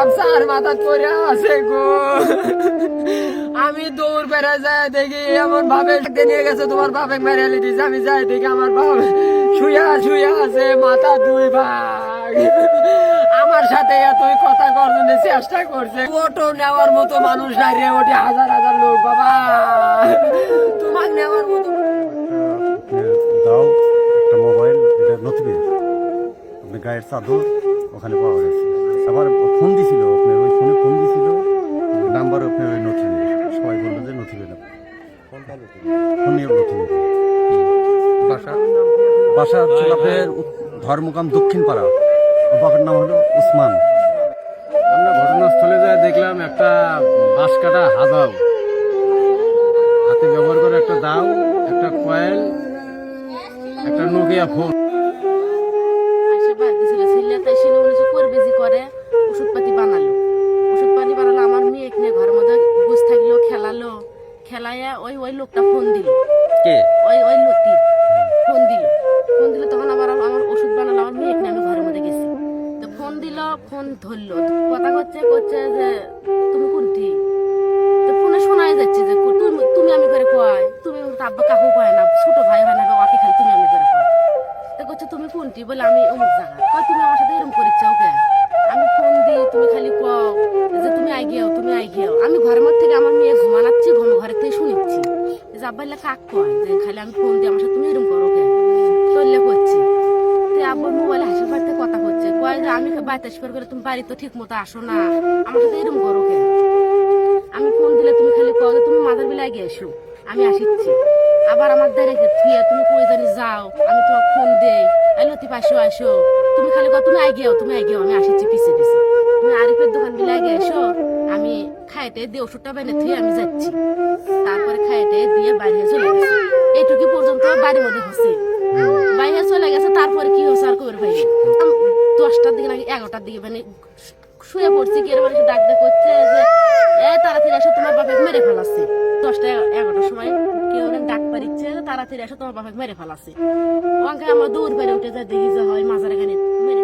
মাথা করে আছে গো। আমি দৌড় বেড়ে যায় দেখি এমন ভাবে নিয়ে গেছে তোমার বাপে মেরে আমি যাই দেখি আমার বাপ শুয়া শুয়া আছে মাথা দুই ভাগ। আমার সাথে এতই কথা করার চেষ্টা করছে। অটো নেওয়ার মতো মানুষ নাই ওটি হাজার হাজার লোক, বাবা। তোমার নেওয়ার মতো দাও একটা মোবাইল, এটা নথিবে আপনি গায়ের চাদর ওখানে পাওয়া গেছে। আবার ফোন দিছিল, আপনার ওই ফোনে ফোন দিছিল। নাম্বার আপনার ওই নথিবে সবাই বলল যে নথিবে না ফোনে নথিবে বাসা বাসা হচ্ছে ধর্মকাম দক্ষিণ পাড়া বাবার নাম হলো উসমান। আমরা ঘটনাস্থলে যা দেখলাম একটা বাঁশ কাটা হাদাও হাতে ব্যবহার করে একটা দাও, একটা কয়েল, একটা নোকিয়া ফোন। যে করে ওষুধ পাতি বানালো। ওষুধ পাতি বানালো আমার মেয়ে এখানে ঘরের মধ্যে বসে থাকল খেলালো। খেলাইয়া ওই ওই লোকটা ফোন দিল। কে? ওই ওই লোকটি ফোন দিল। ফোন দিল তখন আমার আমার ওষুধ বানালো আমার মেয়ে এখানে আমি ঘরের মধ্যে গেছি। তো ফোন দিল ফোন ধরলো। কথা করছে করছে যে তুমি কোনটি? তো ফোনে শোনাই যাচ্ছে যে তুমি তুমি আমি করে কয়? তুমি আব্বা কোনটি বলে আমি অমুক জায়গা কয়, তুমি আমার সাথে এরকম করিচ্ছ ওকে আমি ফোন দিই, তুমি খালি কও যে তুমি আই গিয়েও, তুমি আই গিয়েও। আমি ঘরের মধ্যে থেকে আমার মেয়ে ঘুমানাচ্ছি, ঘুম ঘরের থেকে শুনিচ্ছি। যে আব্বাইলা কাক কয়, যে খালি আমি ফোন দিই, আমার সাথে তুমি এরকম করো কে চললে করছি। তো আব্বুর মোবাইলে হাসি বাড়িতে কথা করছে কয় যে আমি বাড়িতে এসে করে তুমি বাড়ি তো ঠিক মতো আসো না, আমার সাথে এরকম করো কে আমি ফোন দিলে তুমি খালি কও যে তুমি মাদার বিলায় গিয়ে এসো, আমি আসিচ্ছি। আবার আমার দ্বারে তুমি কই জানি যাও, আমি তোমাকে ফোন দেই। এই লতি পাশো আসো তুমি খালি তুমি আই গিয়েও তুমি গিয়েও আমি আসিচ্ছি পিছে পিছে। তুমি আরিফের দোকান বিলায় গিয়ে এসো। আমি খাইতে দিয়ে ওষুধটা বেনে থুয়ে আমি যাচ্ছি। তারপরে খাইতে দিয়ে বাইরে চলে গেছি। এইটুকু পর্যন্ত বাড়ির মধ্যে হচ্ছে। বাইরে চলে গেছে, তারপরে কি হচ্ছে আর কবে ভাই? দশটার দিকে নাকি এগারোটার দিকে মানে শুয়ে পড়ছি, কি এর মানে ডাক করছে যে, এ, তাড়াতাড়ি এসো, তোমার বাপে মেরে ফেলাচ্ছে। দশটা এগারোটার সময় তাড়াতাড়ি এসে, তোমার বাপে মেরে ফেলাছে অঙ্কে আমার দূর বেড়ে উঠে যায় দেখি যে হয় মাজার এখানে মেরে